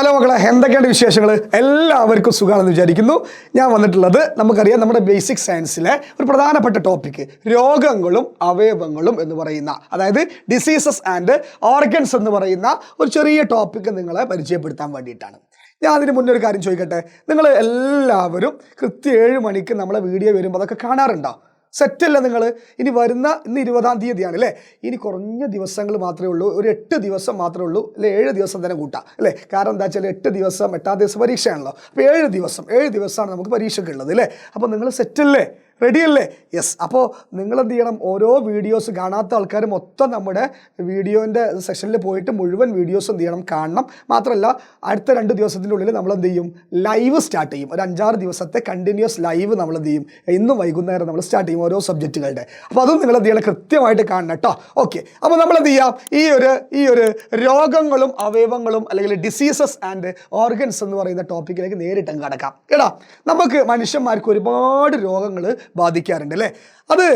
Hello മക്കളെ എന്തൊക്കെയാണ് വിശേഷങ്ങൾ എല്ലാവർക്കും സുഖമാണെന്ന് വിചാരിക്കുന്നു. ഞാൻ വന്നിട്ടുള്ളത് നമുക്കറിയാം നമ്മുടെ ബേസിക് സയൻസിലെ ഒരു പ്രധാനപ്പെട്ട ടോപ്പിക്ക് രോഗങ്ങളും അവയവങ്ങളും എന്ന് പറയുന്ന അതായത് ഡിസീസസ് ആൻഡ് ഓർഗൻസ് എന്ന് പറയുന്ന ഒരു ചെറിയ ടോപ്പിക്ക് നിങ്ങളെ പരിചയപ്പെടുത്താൻ വേണ്ടിയിട്ടാണ്. ഞാൻ അതിന് മുന്നേ ഒരു കാര്യം ചോദിക്കട്ടെ? നിങ്ങൾ എല്ലാവരും കൃത്യം ഏഴ് മണിക്ക് നമ്മളെ വീഡിയോ വരുമ്പോൾ അതൊക്കെ കാണാറുണ്ടോ? സെറ്റല്ല നിങ്ങൾ ഇനി വരുന്ന ഇന്ന് ഇരുപതാം തീയതിയാണ് അല്ലേ? ഇനി കുറഞ്ഞ ദിവസങ്ങൾ മാത്രമേ ഉള്ളൂ. ഒരു എട്ട് ദിവസം മാത്രമേ ഉള്ളൂ. അല്ലെ ഏഴ് ദിവസം തന്നെ കൂട്ടാം അല്ലേ? കാരണം എന്താ വെച്ചാൽ എട്ട് ദിവസം എട്ടാം ദിവസം പരീക്ഷയാണല്ലോ. അപ്പോൾ ഏഴ് ദിവസം ഏഴ് ദിവസമാണ് നമുക്ക് പരീക്ഷയ്ക്ക് ഉള്ളത് അല്ലേ? അപ്പോൾ നിങ്ങൾ സെറ്റല്ലേ? റെഡിയല്ലേ? യെസ് അപ്പോൾ നിങ്ങൾ എന്ത് ചെയ്യണം ഓരോ വീഡിയോസ് കാണാത്ത ആൾക്കാർ മൊത്തം നമ്മുടെ വീഡിയോന്റെ സെഷനിൽ പോയിട്ട് മുഴുവൻ വീഡിയോസ് എന്ത് ചെയ്യണം കാണണം. മാത്രമല്ല അടുത്ത രണ്ട് ദിവസത്തിന്റെ ഉള്ളിൽ നമ്മൾ എന്ത് ചെയ്യും. ലൈവ് സ്റ്റാർട്ട് ചെയ്യും ഒരു അഞ്ചാറ് ദിവസത്തെ കണ്ടിന്യൂസ് ലൈവ് നമ്മൾ എന്ത് ചെയ്യും ഇന്നും വൈകുന്നേരം നമ്മൾ സ്റ്റാർട്ട് ചെയ്യും ഓരോ സബ്ജക്റ്റുകളുടെ അപ്പോൾ അതും നിങ്ങൾ എന്ത് ചെയ്യണം കൃത്യമായിട്ട് കാണണം കേട്ടോ ഓക്കെ അപ്പോൾ നമ്മൾ എന്ത് ചെയ്യാം ഈ ഒരു ഈ ഒരു രോഗങ്ങളും അവയവങ്ങളും അല്ലെങ്കിൽ ഡിസീസസ് ആൻഡ് ഓർഗൻസ് എന്ന് പറയുന്ന ടോപ്പിക്കിലേക്ക് നേരിട്ടങ്ങ് കടക്കാം. കേട്ടോ? നമുക്ക് മനുഷ്യന്മാർക്ക് ഒരുപാട് രോഗങ്ങൾ ബാധിക്കാറുണ്ട് അല്ലേ? അത്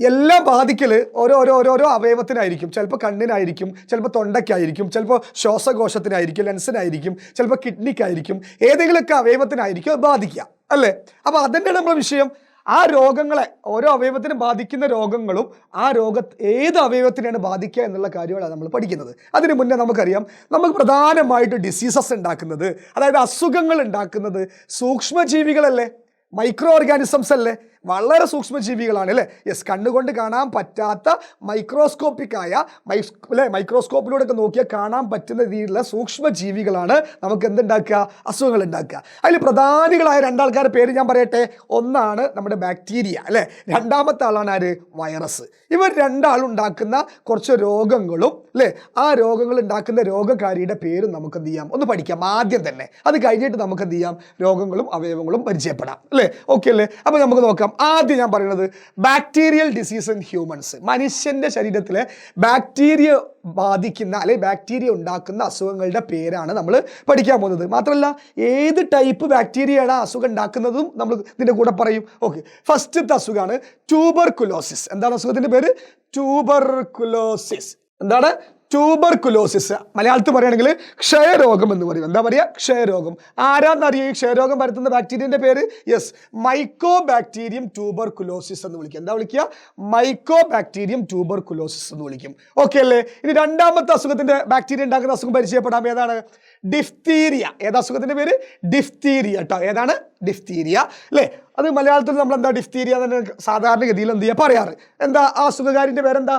എല്ലാ ബാധിക്കൽ ഓരോ ഓരോ ഓരോരോ അവയവത്തിനായിരിക്കും. ചിലപ്പോൾ കണ്ണിനായിരിക്കും ചിലപ്പോൾ തൊണ്ടയ്ക്കായിരിക്കും ചിലപ്പോൾ ശ്വാസകോശത്തിനായിരിക്കും ലെൻസിനായിരിക്കും ചിലപ്പോൾ കിഡ്നിക്കായിരിക്കും ഏതെങ്കിലുമൊക്കെ അവയവത്തിനായിരിക്കും ബാധിക്കുക അല്ലേ? അപ്പോൾ അതിന്റെ നമ്മുടെ വിഷയം. ആ രോഗങ്ങളെ ഓരോ അവയവത്തിനും ബാധിക്കുന്ന രോഗങ്ങളും ആ രോഗ ഏത് അവയവത്തിനാണ് ബാധിക്കുക എന്നുള്ള കാര്യമാണ് നമ്മൾ പഠിക്കുന്നത്. അതിന് മുന്നേ നമുക്കറിയാം നമുക്ക് പ്രധാനമായിട്ട് ഡിസീസസ് ഉണ്ടാക്കുന്നത് അതായത് അസുഖങ്ങൾ ഉണ്ടാക്കുന്നത് സൂക്ഷ്മജീവികളല്ലേ? മൈക്രോ ഓർഗാനിസംസ് അല്ലേ? വളരെ സൂക്ഷ്മജീവികളാണ് അല്ലേ? യെസ് കണ്ണുകൊണ്ട് കാണാൻ പറ്റാത്ത മൈക്രോസ്കോപ്പിക് ആയ അല്ലേ മൈക്രോസ്കോപ്പിലൂടെ ഒക്കെ നോക്കിയാൽ കാണാൻ പറ്റുന്ന രീതിയിലുള്ള സൂക്ഷ്മജീവികളാണ് നമുക്ക് എന്തുണ്ടാക്കുക? അസുഖങ്ങൾ ഉണ്ടാക്കുക അതിൽ പ്രധാനികളായ രണ്ടാൾക്കാരുടെ പേര് ഞാൻ പറയട്ടെ. ഒന്നാണ് നമ്മുടെ ബാക്ടീരിയ അല്ലേ? രണ്ടാമത്തെ ആളാണ് ആര്? വൈറസ് ഇവർ രണ്ടാളുണ്ടാക്കുന്ന കുറച്ച് രോഗങ്ങളും അല്ലേ? ആ രോഗങ്ങൾ ഉണ്ടാക്കുന്ന രോഗകാരിയുടെ പേരും നമുക്ക് എന്ത് ചെയ്യാം? ഒന്ന് പഠിക്കാം ആദ്യം തന്നെ. അത് കഴിഞ്ഞിട്ട് നമുക്ക് എന്ത് ചെയ്യാം? രോഗങ്ങളും അവയവങ്ങളും പരിചയപ്പെടാം അല്ലേ? ഓക്കെ അല്ലേ? അപ്പോൾ നമുക്ക് നോക്കാം. ആദ്യം ഞാൻ പറയുന്നത് ബാക്ടീരിയൽ ഡിസീസ് ഇൻ ഹ്യൂമൻസ് മനുഷ്യന്റെ ശരീരത്തിലെ ബാക്ടീരിയ ബാധിക്കുന്ന അല്ലെങ്കിൽ ബാക്ടീരിയ ഉണ്ടാക്കുന്ന അസുഖങ്ങളുടെ പേരാണ് നമ്മൾ പഠിക്കാൻ പോകുന്നത്. മാത്രമല്ല ഏത് ടൈപ്പ് ബാക്ടീരിയയാണ് അസുഖം ഉണ്ടാക്കുന്നതും നമ്മൾ ഇതിന്റെ കൂടെ പറയും. ഓക്കെ ഫസ്റ്റത്തെ അസുഖമാണ് ട്യൂബർകുലോസിസ് എന്താണ് അസുഖത്തിന്റെ പേര്? ട്യൂബർകുലോസിസ് എന്താണ്? ട്യൂബർകുലോസിസ് മലയാളത്തിൽ പറയുകയാണെങ്കിൽ ക്ഷയരോഗം എന്ന് പറയും. എന്താ പറയുക? ക്ഷയരോഗം. ആരാന്നറിയോ ഈ ക്ഷയരോഗം പരത്തുന്ന ബാക്ടീരിയന്റെ പേര്? യെസ് മൈക്കോ ബാക്ടീരിയം ട്യൂബർകുലോസിസ് എന്ന് വിളിക്കുക എന്താ വിളിക്കുക? മൈക്കോ ബാക്ടീരിയം ട്യൂബർകുലോസിസ് എന്ന് വിളിക്കും. ഓക്കെ അല്ലേ? ഇനി രണ്ടാമത്തെ അസുഖത്തിന്റെ ബാക്ടീരിയ ഉണ്ടാക്കുന്ന അസുഖം പരിചയപ്പെടാം. ഏതാണ്? ഡിഫ്തീരിയ ഏതാ അസുഖത്തിന്റെ പേര്? ഡിഫ്തീരിയ കേട്ടോ ഏതാണ്? ഡിഫ്തീരിയ അല്ലേ? അത് മലയാളത്തിൽ നമ്മൾ എന്താ ഡിഫ്തീരിയ തന്നെ സാധാരണഗതിയിൽ എന്ത് ചെയ്യുക? പറയാറ്. എന്താ ആ അസുഖകാരിന്റെ പേരെന്താ?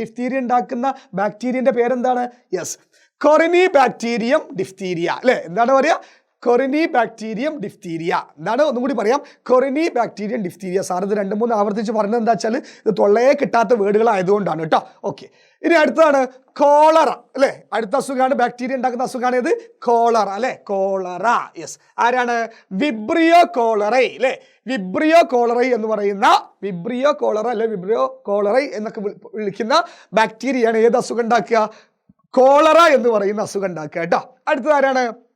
ഡിഫ്തീരിയ ഉണ്ടാക്കുന്ന ബാക്ടീരിയന്റെ പേരെന്താണ്? യെസ് കൊറിനി ബാക്ടീരിയം ഡിഫ്തീരിയ അല്ലേ? എന്താണ് പറയുക? കൊറിനി ബാക്ടീരിയം ഡിഫ്തീരിയ എന്താണ്? ഒന്നും കൂടി പറയാം. കൊറിനി ബാക്ടീരിയം ഡിഫ്തീരിയ സാർ ഇത് രണ്ട് മൂന്ന് ആവർത്തിച്ച് പറഞ്ഞത് എന്താ വെച്ചാൽ ഇത് തൊള്ളയെ കിട്ടാത്ത വേർഡുകളായതുകൊണ്ടാണ് കേട്ടോ. ഓക്കെ ഇനി അടുത്തതാണ് കോളറ അല്ലേ? അടുത്ത അസുഖമാണ് ബാക്ടീരിയ ഉണ്ടാക്കുന്ന അസുഖമാണ് ഇത് കോളറ അല്ലേ? കോളറ യെസ് ആരാണ്? വിബ്രിയോ കോളറൈ അല്ലേ? വിബ്രിയോ കോളറൈ എന്ന് പറയുന്ന വിബ്രിയോ കോളറ അല്ലെ? വിബ്രിയോ കോളറൈ എന്നൊക്കെ വിളിക്കുന്ന ബാക്ടീരിയയാണ് ഏത് അസുഖം ഉണ്ടാക്കുക? കോളറ എന്ന് പറയുന്ന അസുഖം ഉണ്ടാക്കുക കേട്ടോ. അടുത്തത് ആരാണ്?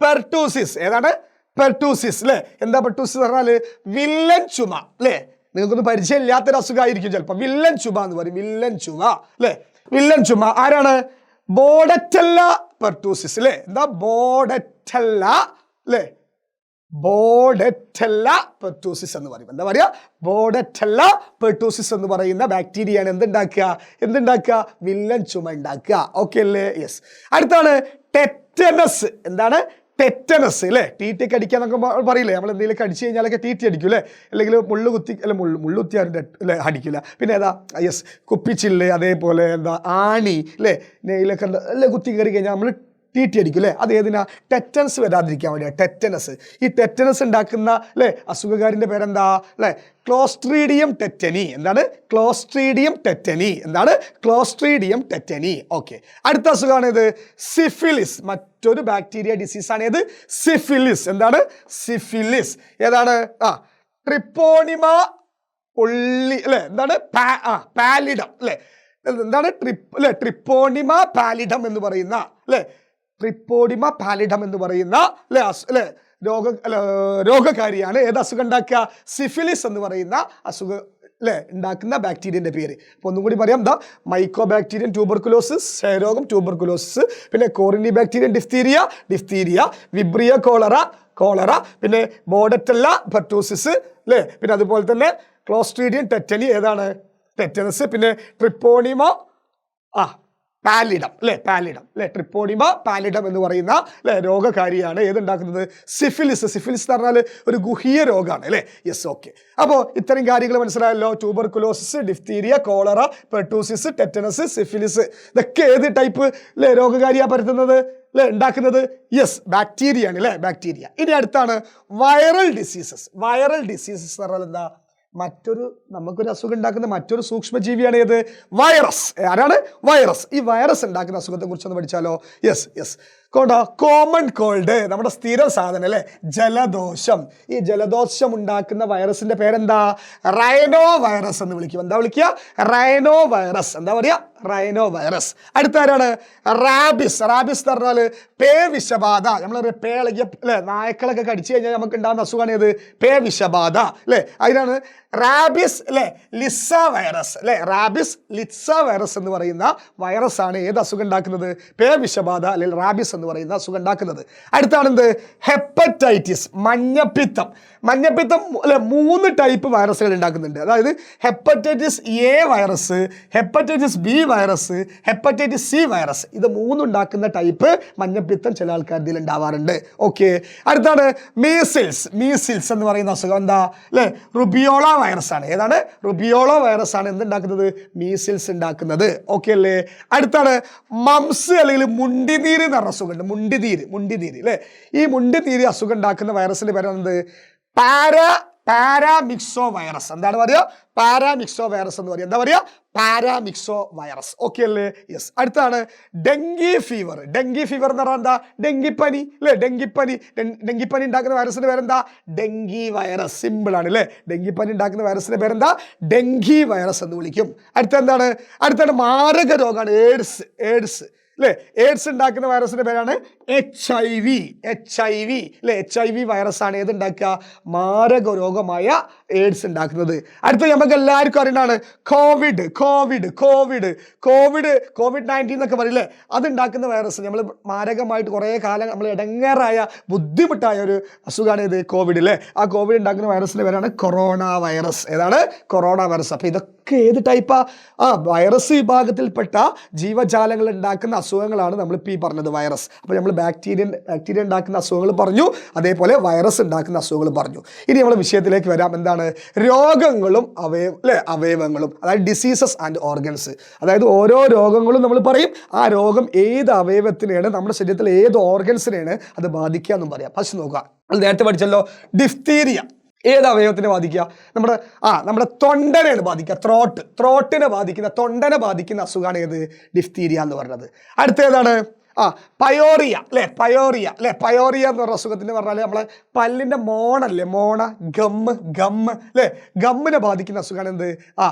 പെർട്ടൂസിസ്. ഏതാണ്? പെർട്ടൂസിസ് അല്ലേ എന്താ പെർട്ടൂസിസ് പറഞ്ഞാൽ? വില്ലൻ ചുമ അല്ലേ നിങ്ങൾക്കൊന്നും പരിചയമില്ലാത്തൊരു അസുഖമായിരിക്കും ചിലപ്പോൾ. വില്ലൻ ചുമ എന്ന് പറയും. വില്ലൻ ചുമ അല്ലേ വില്ലൻ ചുമ ആരാണ്? ബോഡറ്റല്ല പെർട്ടൂസിസ് അല്ലേ എന്താ ബോഡറ്റല്ല അല്ലേ ബോഡറ്റല്ല പെർട്ടൂസിസ് എന്ന് പറയും. എന്താ പറയുക ബോഡറ്റല്ല പെർട്ടൂസിസ് എന്ന് പറയുന്ന ബാക്ടീരിയയാണ് എന്തുണ്ടാക്കുക? എന്തുണ്ടാക്കുക? വില്ലൻ ചുമ ഉണ്ടാക്കുക. ഓക്കെ അല്ലേ? യെസ് അടുത്താണ് ടെറ്റനസ്. എന്താണ്? ടെറ്റനസ് അല്ലേ ടി ഒക്കെ അടിക്കുക എന്നൊക്കെ പറയില്ലേ? നമ്മൾ എന്തെങ്കിലും അടിച്ചു കഴിഞ്ഞാലൊക്കെ ടി അടിക്കും അല്ലേ അല്ലെങ്കിൽ മുള്ളു കുത്തി അല്ല മുള്ളു മുള്ളു കുത്തി ആരും അല്ലേ അടിക്കില്ല പിന്നെ ഏതാ? യെസ് കുപ്പിച്ചില്ല് അതേപോലെ എന്താ ആണി അല്ലേ നെയിലൊക്കെ അല്ലേ കുത്തി കയറി കഴിഞ്ഞാൽ നമ്മൾ ടി ടി അടിക്കും അല്ലേ അത് ഏതിനാ? ടെറ്റൻസ് വരാതിരിക്കാൻ വേണ്ടിയാണ് ടെറ്റനസ്. ഈ ടെറ്റനസ് ഉണ്ടാക്കുന്ന അല്ലേ അസുഖകാരിന്റെ പേരെന്താ? അല്ലേ ക്ലോസ്ട്രീഡിയം ടെറ്റനി. എന്താണ്? Clostridium tetani. എന്താണ്? Clostridium tetani. ഓക്കെ. അടുത്ത അസുഖമാണ് ഇത് സിഫിലിസ്. മറ്റൊരു ബാക്ടീരിയ ഡിസീസാണ് ഏത്? സിഫിലിസ്. എന്താണ്? സിഫിലിസ്. ഏതാണ്? ആ ട്രിപ്പോണിമ ഉള്ളി അല്ലേ എന്താണ്? പാ- ആ പാലിഡം അല്ലേ എന്താണ്? ട്രിപ്പ് അല്ലേ ട്രിപ്പോണിമ പാലിഡം എന്ന് പറയുന്ന അല്ലേ ട്രിപ്പോഡിമ പാലിഡം എന്ന് പറയുന്ന അല്ലെ അല്ലേ രോഗ രോഗകാരിയാണ്. ഏത് അസുഖം ഉണ്ടാക്കുക? സിഫിലിസ് എന്ന് പറയുന്ന അസുഖ അല്ലേ ഉണ്ടാക്കുന്ന ബാക്ടീരിയന്റെ പേര്. അപ്പോൾ ഒന്നും കൂടി പറയാം എന്താ? മൈക്കോ ബാക്ടീരിയൻ ട്യൂബർക്കുലോസിസ് ക്ഷയരോഗം ട്യൂബർക്കുലോസിസ് പിന്നെ corynebacterium diphtheria diphtheria vibrio cholera cholera പിന്നെ ബോഡറ്റല്ല പെർട്ടോസിസ് അല്ലേ പിന്നെ അതുപോലെ തന്നെ ക്ലോസ്ട്രീഡിയൻ ടെറ്റനി ഏതാണ്? ടെറ്റനസ് പിന്നെ ട്രിപ്പോണിമോ ആ പാലിഡം അല്ലെ? പാലിഡം അല്ലെ? ട്രിപ്പോണിമ പാലിഡം എന്ന് പറയുന്ന അല്ലെ രോഗകാരിയാണ്. ഏതുണ്ടാക്കുന്നത്? സിഫിലിസ്. സിഫിലിസ് എന്ന് പറഞ്ഞാൽ ഒരു ഗുഹീയ രോഗമാണ് അല്ലേ? യെസ് ഓക്കെ അപ്പോൾ ഇത്തരം കാര്യങ്ങൾ മനസ്സിലായല്ലോ. Tuberculosis diphtheria cholera pertussis tetanus syphilis ഇതൊക്കെ ഏത് ടൈപ്പ് അല്ലെ രോഗകാരിയാണ് പരത്തുന്നത്? അല്ലേ ഉണ്ടാക്കുന്നത്? യെസ് ബാക്ടീരിയ ആണ് അല്ലേ? ബാക്ടീരിയ ഇനി അടുത്താണ് വൈറൽ ഡിസീസസ് വൈറൽ ഡിസീസസ് എന്ന് പറഞ്ഞാൽ എന്താ? മറ്റൊരു നമുക്കൊരു അസുഖം ഉണ്ടാക്കുന്ന മറ്റൊരു സൂക്ഷ്മജീവിയാണ് ഏത്? വൈറസ്. ആരാണ്? വൈറസ്. ഈ വൈറസ് ഉണ്ടാക്കുന്ന അസുഖത്തെ കുറിച്ചൊന്ന് പഠിച്ചാലോ? യെസ് യെസ് കോണ്ടോ? കോമൺ കോൾഡ് നമ്മുടെ സ്ഥിര സാധനം അല്ലേ? ജലദോഷം. ഈ ജലദോഷം ഉണ്ടാക്കുന്ന വൈറസിന്റെ പേരെന്താ? റൈനോ വൈറസ് എന്ന് വിളിക്കും. എന്താ വിളിക്കുക? റൈനോ വൈറസ് എന്താ പറയുക? റൈനോ വൈറസ് അടുത്ത ആരാണ് റാബിസ് റാബിസ് എന്ന് പറഞ്ഞാൽ പേ വിഷബാധ. നമ്മൾ പേ ഇളകിയ അല്ലേ നായ്ക്കളൊക്കെ കടിച്ചു കഴിഞ്ഞാൽ നമുക്ക് ഉണ്ടാകുന്ന അസുഖമാണ് ഏത്? പേ വിഷബാധ. അല്ലേ അതിനാണ് റാബിസ് അല്ലേ ലിസ വൈറസ് അല്ലേ റാബിസ് ലിസ വൈറസ് എന്ന് പറയുന്ന വൈറസ് ആണ് ഏത് അസുഖം ഉണ്ടാക്കുന്നത് പേ വിഷബാധ അല്ലെങ്കിൽ റാബിസ് എന്ന് പറയുന്ന അസുഖം ഉണ്ടാക്കുന്നത് അടുത്താണ് എന്ത് ഹെപ്പറ്റൈറ്റിസ് മഞ്ഞപ്പിത്തം മഞ്ഞപ്പിത്തം അല്ലെ മൂന്ന് ടൈപ്പ് വൈറസുകൾ ഉണ്ടാക്കുന്നുണ്ട് അതായത് hepatitis A virus hepatitis B virus hepatitis C virus ഇത് മൂന്നുണ്ടാക്കുന്ന ടൈപ്പ് മഞ്ഞപ്പിത്തം ചില ആൾക്കാരിൽ ഉണ്ടാവാറുണ്ട്. ഓക്കെ. അടുത്താണ് മീസിൽസ് മീസിൽസ് എന്ന് പറയുന്ന അസുഖം എന്താ? അല്ലേ റുബിയോള വൈറസ് ആണ്. ഏതാണ്? റുബിയോള വൈറസ് ആണ്. എന്തുണ്ടാക്കുന്നത്? മീസിൽസ് ഉണ്ടാക്കുന്നത്. ഓക്കെ അല്ലേ? അടുത്താണ് മംസ് അല്ലെങ്കിൽ മുണ്ടിനീര് എന്ന് അസുഖമുണ്ട്. മുണ്ടിനീര് മുണ്ടിനീര് അല്ലേ ഈ മുണ്ടിനീര് അസുഖം ഉണ്ടാക്കുന്ന വൈറസിന്റെ പേരാണെന്ത് പാരാ പാരാമിക്സോ വൈറസ് എന്താണ് പറയുക? പാരാമിക്സോ വൈറസ് എന്ന് പറയുക. എന്താ പറയുക? Paramyxo virus. ഓക്കെ അല്ലേ? യെസ് അടുത്താണ് ഡെങ്കി ഫീവർ. ഡെങ്കി ഫീവർ എന്ന് പറഞ്ഞാൽ എന്താ? ഡെങ്കിപ്പനി അല്ലേ? ഡെങ്കിപ്പനി. ഡെങ്കിപ്പനി ഉണ്ടാക്കുന്ന വൈറസിന്റെ പേരെന്താ? Dengue virus. സിമ്പിൾ ആണ് അല്ലേ? ഡെങ്കിപ്പനി ഉണ്ടാക്കുന്ന വൈറസിന്റെ പേരെന്താ? ഡെങ്കി വൈറസ് എന്ന് വിളിക്കും. അടുത്ത എന്താണ് അടുത്താണ് മാരക രോഗമാണ്. AIDS AIDS. അല്ലേ എയ്ഡ്സ് ഉണ്ടാക്കുന്ന വൈറസിന്റെ പേരാണ് H I V H I V അല്ലേ എച്ച് ഐ വി വൈറസ് ആണ് ഏത് ഉണ്ടാക്കുക മാരക രോഗമായ എയ്ഡ്സ് ഉണ്ടാക്കുന്നത് അടുത്ത നമുക്ക് എല്ലാവർക്കും അറിയുന്നതാണ് Covid Covid Covid Covid Covid nineteen എന്നൊക്കെ പറയില്ലേ അത് ഉണ്ടാക്കുന്ന വൈറസ്. നമ്മൾ മാരകമായിട്ട് കുറേ കാലം നമ്മൾ ഇടങ്ങേറായ ബുദ്ധിമുട്ടായ ഒരു അസുഖമാണ് ഇത് കോവിഡ് അല്ലേ ആ കോവിഡ് ഉണ്ടാക്കുന്ന വൈറസിന്റെ പേരാണ് കൊറോണ വൈറസ്. ഏതാണ്? Corona virus. അപ്പോൾ ഇതൊക്കെ ഏത് ടൈപ്പാ ആ? വൈറസ് വിഭാഗത്തിൽപ്പെട്ട ജീവജാലങ്ങൾ ഉണ്ടാക്കുന്ന അസുഖങ്ങളാണ് നമ്മളിപ്പോൾ ഈ പറഞ്ഞത് വൈറസ് അപ്പോൾ നമ്മൾ ബാക്ടീരിയൻ ബാക്ടീരിയ ഉണ്ടാക്കുന്ന അസുഖങ്ങൾ പറഞ്ഞു അതേപോലെ വൈറസ് ഉണ്ടാക്കുന്ന അസുഖങ്ങൾ പറഞ്ഞു. ഇനി നമ്മൾ വിഷയത്തിലേക്ക് വരാം. എന്താണ്? രോഗങ്ങളും അവയവ അല്ലേ? അവയവങ്ങളും അതായത് ഡിസീസസ് ആൻഡ് ഓർഗൻസ് അതായത് ഓരോ രോഗങ്ങളും നമ്മൾ പറയും. ആ രോഗം ഏത് അവയവത്തിനെയാണ് നമ്മുടെ ശരീരത്തിലെ ഏത് ഓർഗൻസിനെയാണ് അത് ബാധിക്കുക എന്നും പറയാം. ഫസ്റ്റ് നോക്കുക. നമ്മൾ നേരത്തെ പഠിച്ചല്ലോ ഡിഫ്തീരിയ ഏത് അവയവത്തിനെ ബാധിക്കുക? നമ്മുടെ ആ നമ്മുടെ തൊണ്ടനെയാണ് ബാധിക്കുക. ത്രോട്ട് ത്രോട്ടിനെ ബാധിക്കുന്ന തൊണ്ടനെ ബാധിക്കുന്ന അസുഖമാണ് ഏത്? ഡിഫ്തീരിയ എന്ന് പറയുന്നത് അടുത്തേതാണ് ആ പയോറിയ അല്ലേ? പയോറിയ അല്ലേ? പയോറിയ എന്ന് പറഞ്ഞ അസുഖത്തിന് പറഞ്ഞാൽ നമ്മളെ പല്ലിന്റെ മോണല്ലേ? മോണ ഗമ്മ് ഗമ്മ് അല്ലേ? ഗമ്മിനെ ബാധിക്കുന്ന അസുഖമാണ് എന്ത്? ആ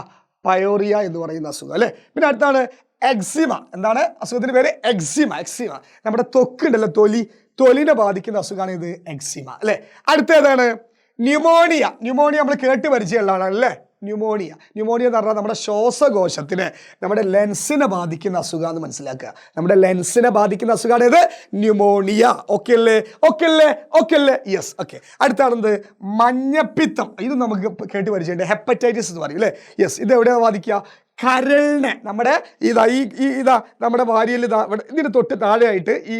പയോറിയ എന്ന് പറയുന്ന അസുഖം അല്ലേ? പിന്നെ അടുത്താണ് എക്സിമ എന്താണ്? അസുഖത്തിന്റെ പേര് എക്സിമ എക്സിമ നമ്മുടെ തൊക്കുണ്ടല്ലോ തൊലി. തൊലിനെ ബാധിക്കുന്ന അസുഖമാണ് ഇത് എക്സിമ അല്ലേ? അടുത്തേതാണ് ന്യൂമോണിയ ന്യൂമോണിയ നമ്മൾ കേട്ട് പരിചയമുള്ളതാണ് അല്ലേ? ന്യൂമോണിയ ന്യൂമോണിയ എന്ന് പറഞ്ഞാൽ നമ്മുടെ ശ്വാസകോശത്തിനെ നമ്മുടെ ലെൻസിനെ ബാധിക്കുന്ന അസുഖമെന്ന് മനസ്സിലാക്കുക. നമ്മുടെ ലെൻസിനെ ബാധിക്കുന്ന അസുഖമാണ് ഇത് ന്യൂമോണിയ ഓക്കെ അല്ലേ? ഓക്കെ അല്ലേ? ഓക്കെ അല്ലേ? യെസ് ഓക്കെ അടുത്താണെന്ത്? മഞ്ഞപ്പിത്തം. ഇത് നമുക്ക് കേട്ട് പരിചയമുണ്ട്. ഹെപ്പറ്റൈറ്റിസ് എന്ന് പറയും അല്ലേ? യെസ് ഇത് എവിടെയാണ് ബാധിക്കുക? കരളിനെ. നമ്മുടെ ഇതാ ഈ ഇതാ നമ്മുടെ വാരിയിൽ ഇതാ ഇതിന് തൊട്ട് താഴെയായിട്ട് ഈ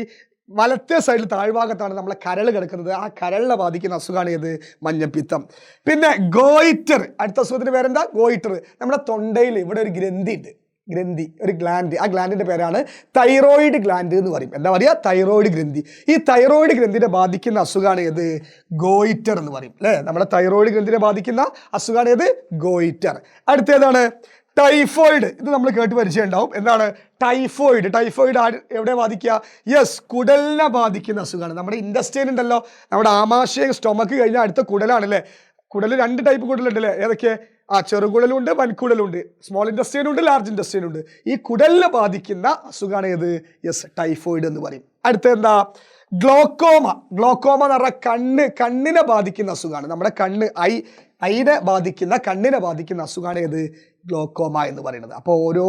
വലത്തെ സൈഡിൽ താഴ്ഭാഗത്താണ് നമ്മളെ കരൾ കിടക്കുന്നത്. ആ കരളിനെ ബാധിക്കുന്ന അസുഖമാണ് ഏത്? മഞ്ഞപ്പിത്തം. പിന്നെ ഗോയിറ്റർ. അടുത്ത അസുഖത്തിന് പേരെന്താ? ഗോയിറ്റർ. നമ്മുടെ തൊണ്ടയിൽ ഇവിടെ ഒരു ഗ്രന്ഥി ഉണ്ട്. ഗ്രന്ഥി. ഒരു ഗ്ലാൻഡ്. ആ ഗ്ലാൻഡിന്റെ പേരാണ് തൈറോയിഡ് ഗ്ലാൻഡ് എന്ന് പറയും. എന്താ പറയുക? തൈറോയിഡ് ഗ്രന്ഥി. ഈ തൈറോയിഡ് ഗ്രന്ഥിനെ ബാധിക്കുന്ന അസുഖമാണ് ഏത്? ഗോയിറ്റർ എന്ന് പറയും. അല്ലേ? നമ്മുടെ തൈറോയിഡ് ഗ്രന്ഥിനെ ബാധിക്കുന്ന അസുഖമാണ് ഏത്? ഗോയിറ്റർ. അടുത്തേതാണ് ടൈഫോയിഡ് ഇത് നമ്മൾ കേട്ട് പരിചയമുണ്ടാവും. എന്താണ്? ടൈഫോയിഡ് ടൈഫോയിഡ് എവിടെ ബാധിക്കുക? യെസ് കുടലിനെ ബാധിക്കുന്ന അസുഖമാണ് നമ്മുടെ ഇൻഡസ്റ്റൈൻ ഉണ്ടല്ലോ. നമ്മുടെ ആമാശയം സ്റ്റൊമക്ക് കഴിഞ്ഞാൽ അടുത്ത കുടലാണ് അല്ലേ കുടൽ രണ്ട് ടൈപ്പ് കുടലുണ്ട് അല്ലേ ഏതൊക്കെ? ആ ചെറുകുടലുണ്ട് വൻകുടലുണ്ട്. സ്മോൾ ഇൻഡസ്ട്രിയലും ഉണ്ട് ലാർജ് ഇൻഡസ്ട്രിയലും ഉണ്ട്. ഈ കുടലിനെ ബാധിക്കുന്ന അസുഖമാണ് ഏത്? യെസ് ടൈഫോയിഡ് എന്ന് പറയും. അടുത്ത എന്താ? ഗ്ലോക്കോമ ഗ്ലോക്കോമ എന്ന് പറഞ്ഞാൽ കണ്ണ്. കണ്ണിനെ ബാധിക്കുന്ന അസുഖമാണ് നമ്മുടെ കണ്ണ് ഐ ഐനെ ബാധിക്കുന്ന കണ്ണിനെ ബാധിക്കുന്ന അസുഖമാണ് ഏത്? ഗ്ലോക്കോമ എന്ന് പറയുന്നത്. അപ്പോൾ ഓരോ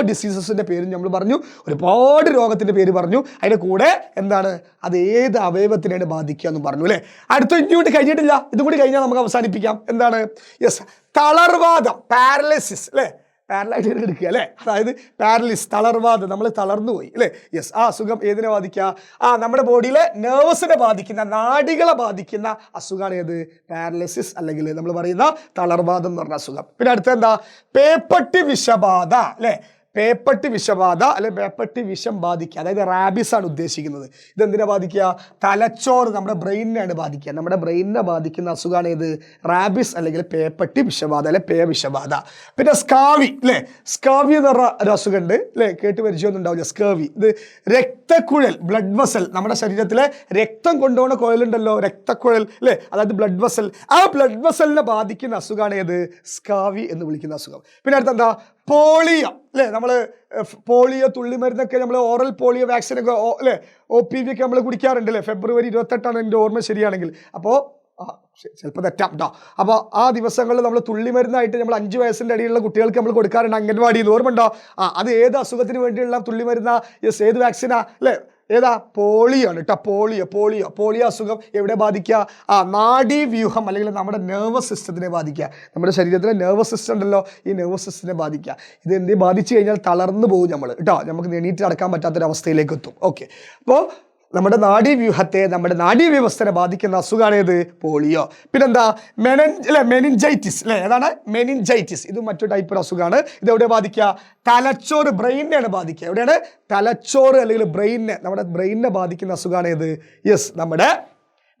ഡിസീസസിന്റെ പേരും നമ്മൾ പറഞ്ഞു ഒരുപാട് രോഗത്തിന്റെ പേര് പറഞ്ഞു. അതിന്റെ കൂടെ എന്താണ്? അത് ഏത് അവയവത്തിനാണ് ബാധിക്കുക എന്ന് പറഞ്ഞു അല്ലേ? അടുത്ത ഇങ്ങോട്ട് കഴിഞ്ഞിട്ടില്ല. ഇതും കൂടി കഴിഞ്ഞാൽ നമുക്ക് അവസാനിപ്പിക്കാം. എന്താണ്? യെസ് തളർവാദം പാരലൈസിസ് അല്ലേ? പാരലൈറ്റ് എടുക്കുക അല്ലേ? അതായത് പാരലിസ് തളർവാദം നമ്മൾ തളർന്നു പോയി അല്ലേ? യെസ് ആ അസുഖം ഏതിനെ ബാധിക്കുക? ആ നമ്മുടെ ബോഡിയിലെ നെർവസിനെ ബാധിക്കുന്ന നാടികളെ ബാധിക്കുന്ന അസുഖമാണ് ഏത്? പാരലിസിസ് അല്ലെങ്കിൽ നമ്മൾ പറയുന്ന തളർവാദം എന്ന് പറഞ്ഞ അസുഖം. പിന്നെ അടുത്ത എന്താ? പേപ്പട്ടി വിഷബാധ അല്ലേ? പേപ്പട്ടി വിഷബാധ അല്ലെ പേപ്പട്ടി വിഷം ബാധിക്കുക. അതായത് റാബിസ് ആണ് ഉദ്ദേശിക്കുന്നത്. ഇതെന്തിനെ ബാധിക്കുക? തലച്ചോറ് നമ്മുടെ ബ്രെയിനിനെയാണ് ബാധിക്കുക. നമ്മുടെ ബ്രെയിനിനെ ബാധിക്കുന്ന അസുഖമാണ് ഏത്? റാബിസ് അല്ലെങ്കിൽ പേപ്പട്ടി വിഷബാധ അല്ലെ പേ വിഷബാധ. പിന്നെ സ്കാവി അല്ലേ? സ്കാവി എന്ന് പറഞ്ഞ ഒരു അസുഖമുണ്ട് അല്ലേ? കേട്ട് പരിചയമൊന്നും ഉണ്ടാവില്ല സ്കേവി ഇത് രക്തക്കുഴൽ ബ്ലഡ് വെസൽ നമ്മുടെ ശരീരത്തിലെ രക്തം കൊണ്ടുപോകുന്ന കുഴലുണ്ടല്ലോ രക്തക്കുഴൽ അല്ലേ? അതായത് ബ്ലഡ് വെസൽ ആ ബ്ലഡ് വെസലിനെ ബാധിക്കുന്ന അസുഖമാണ് ഏത്? സ്കാവി എന്ന് വിളിക്കുന്ന അസുഖം. പിന്നെ അടുത്ത എന്താ പോളിയോ അല്ലേ? നമ്മൾ പോളിയോ തുള്ളിമരുന്നൊക്കെ നമ്മൾ ഓറൽ പോളിയോ വാക്സിനൊക്കെ അല്ലേ? ഒ പി വി ഒക്കെ നമ്മൾ കുടിക്കാറുണ്ട് അല്ലേ ഫെബ്രുവരി ഇരുപത്തെട്ടാണ് എന്റെ ഓർമ്മ ശരിയാണെങ്കിൽ. അപ്പോൾ ചിലപ്പോൾ തെറ്റാം കേട്ടോ അപ്പോൾ ആ ദിവസങ്ങളിൽ നമ്മൾ തുള്ളിമരുന്നായിട്ട് നമ്മൾ അഞ്ച് വയസ്സിന്റെ അടിയിലുള്ള കുട്ടികൾക്ക് നമ്മൾ കൊടുക്കാറുണ്ട് അംഗൻവാടിയിൽ ഓർമ്മ ഉണ്ടോ? ആ അത് ഏത് അസുഖത്തിന് വേണ്ടിയുള്ള തുള്ളിമരുന്നാ? യെസ് ഏത് വാക്സിനാ? അല്ലേ? ഏതാ? പോളിയോ ആണ് കേട്ടോ പോളിയോ പോളിയോ. പോളിയോ അസുഖം എവിടെ ബാധിക്കുക ആ നാഡീവ്യൂഹം അല്ലെങ്കിൽ നമ്മുടെ നെർവസ് സിസ്റ്റത്തിനെ ബാധിക്കുക നമ്മുടെ ശരീരത്തിലെ നെർവസ് സിസ്റ്റം ഉണ്ടല്ലോ ഈ നെർവസ് സിസ്റ്റത്തിനെ ബാധിക്കുക ഇത് എന്ത് ബാധിച്ചു കഴിഞ്ഞാൽ തളർന്നു പോകും നമ്മൾ കേട്ടോ നമുക്ക് എണീറ്റ് നടക്കാൻ പറ്റാത്തൊരവസ്ഥയിലേക്ക് എത്തും. ഓക്കെ. അപ്പോൾ നമ്മുടെ നാഡീവ്യൂഹത്തെ നമ്മുടെ നാഡീവ്യവസ്ഥനെ ബാധിക്കുന്ന അസുഖമാണ് ഏത്? പോളിയോ. പിന്നെന്താ? മെനൻ അല്ലെ മെനിഞ്ചൈറ്റിസ് അല്ലെ? ഏതാണ്? മെനിഞ്ചൈറ്റിസ് ഇത് മറ്റൊരു ടൈപ്പ് ഒരു അസുഖമാണ് ഇത് എവിടെ ബാധിക്കുക? തലച്ചോറ് ബ്രെയിനെയാണ് ബാധിക്കുക. എവിടെയാണ്? തലച്ചോറ് അല്ലെങ്കിൽ ബ്രെയിനെ നമ്മുടെ ബ്രെയിനെ ബാധിക്കുന്ന അസുഖമാണ് ഏത്? യെസ് നമ്മുടെ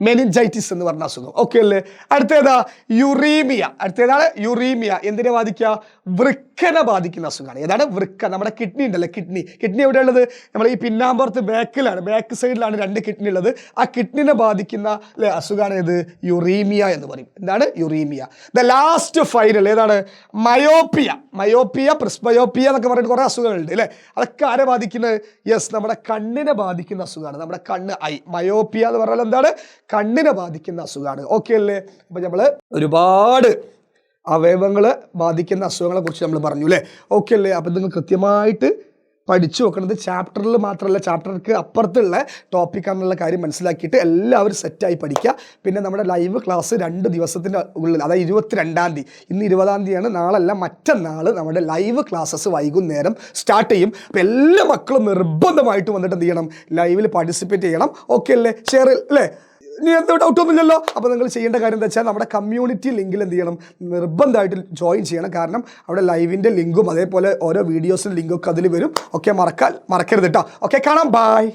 മെനിഞ്ചൈറ്റിസ് എന്ന് പറഞ്ഞ അസുഖം. ഓക്കെ അല്ലേ? അടുത്തേതാ യുറീമിയ അടുത്തേതാണ് യുറീമിയ എന്തിനെ ബാധിക്കുക? വൃക്കനെ ബാധിക്കുന്ന അസുഖമാണ്. ഏതാണ്? വൃക്ക. നമ്മുടെ കിഡ്നി ഉണ്ടല്ലോ? കിഡ്നി കിഡ്നി എവിടെയുള്ളത് നമ്മൾ ഈ പിന്നാമ്പുറത്ത് ബാക്കിലാണ് ബാക്ക് സൈഡിലാണ് രണ്ട് കിഡ്നി ഉള്ളത്. ആ കിഡ്നിനെ ബാധിക്കുന്ന അല്ലേ അസുഖമാണ് ഏത്? യുറീമിയ എന്ന് പറയും. എന്താണ്? യുറീമിയ ദ ലാസ്റ്റ് ഫൈനൽ ഏതാണ്? മയോപ്പിയ മയോപ്പിയ പ്രിസ്മയോപ്പിയ എന്നൊക്കെ പറഞ്ഞിട്ട് കുറേ അസുഖങ്ങളുണ്ട് അല്ലേ അതൊക്കെ ആരെ ബാധിക്കുന്നത്? യെസ് നമ്മുടെ കണ്ണിനെ ബാധിക്കുന്ന അസുഖമാണ്. നമ്മുടെ കണ്ണ് ഐ. മയോപ്പിയ എന്ന് പറഞ്ഞാൽ എന്താണ്? കണ്ണിനെ ബാധിക്കുന്ന അസുഖമാണ്. ഓക്കെ അല്ലേ? അപ്പം നമ്മൾ ഒരുപാട് അവയവങ്ങൾ ബാധിക്കുന്ന അസുഖങ്ങളെ കുറിച്ച് നമ്മൾ പറഞ്ഞു അല്ലേ? ഓക്കെ അല്ലേ? അപ്പം നിങ്ങൾ കൃത്യമായിട്ട് പഠിച്ചു വെക്കുന്നത് ചാപ്റ്ററിൽ മാത്രമല്ല ചാപ്റ്റർക്ക് അപ്പുറത്തുള്ള ടോപ്പിക്കാണെന്നുള്ള കാര്യം മനസ്സിലാക്കിയിട്ട് എല്ലാവരും സെറ്റായി പഠിക്കുക. പിന്നെ നമ്മുടെ ലൈവ് ക്ലാസ് രണ്ട് ദിവസത്തിന്റെ ഉള്ളിൽ അതായത് ഇരുപത്തിരണ്ടാം തീയതി. ഇന്ന് ഇരുപതാം തീയതിയാണ്. നാളല്ല മറ്റന്നാൾ നമ്മുടെ ലൈവ് ക്ലാസ്സസ് വൈകുന്നേരം സ്റ്റാർട്ട് ചെയ്യും. അപ്പോൾ എല്ലാ മക്കളും നിർബന്ധമായിട്ട് വന്നിട്ട് എന്ത് ചെയ്യണം? ലൈവിൽ പാർട്ടിസിപ്പേറ്റ് ചെയ്യണം. ഓക്കെ അല്ലേ? ഷെയർ അല്ലേ? ഇനി എന്തോ ഡൗട്ടൊന്നുമില്ലല്ലോ അപ്പോൾ നിങ്ങൾ ചെയ്യേണ്ട കാര്യം എന്താ വെച്ചാൽ നമ്മുടെ കമ്മ്യൂണിറ്റി ലിങ്കിൽ എന്ത് ചെയ്യണം? നിർബന്ധമായിട്ട് ജോയിൻ ചെയ്യണം. കാരണം അവിടെ ലൈവിന്റെ ലിങ്കും അതേപോലെ ഓരോ വീഡിയോസിന്റെ ലിങ്കൊക്കെ അതിൽ വരും. ഒക്കെ മറക്കാൻ മറക്കരുത് കേട്ടോ ഓക്കെ കാണാം. ബായ്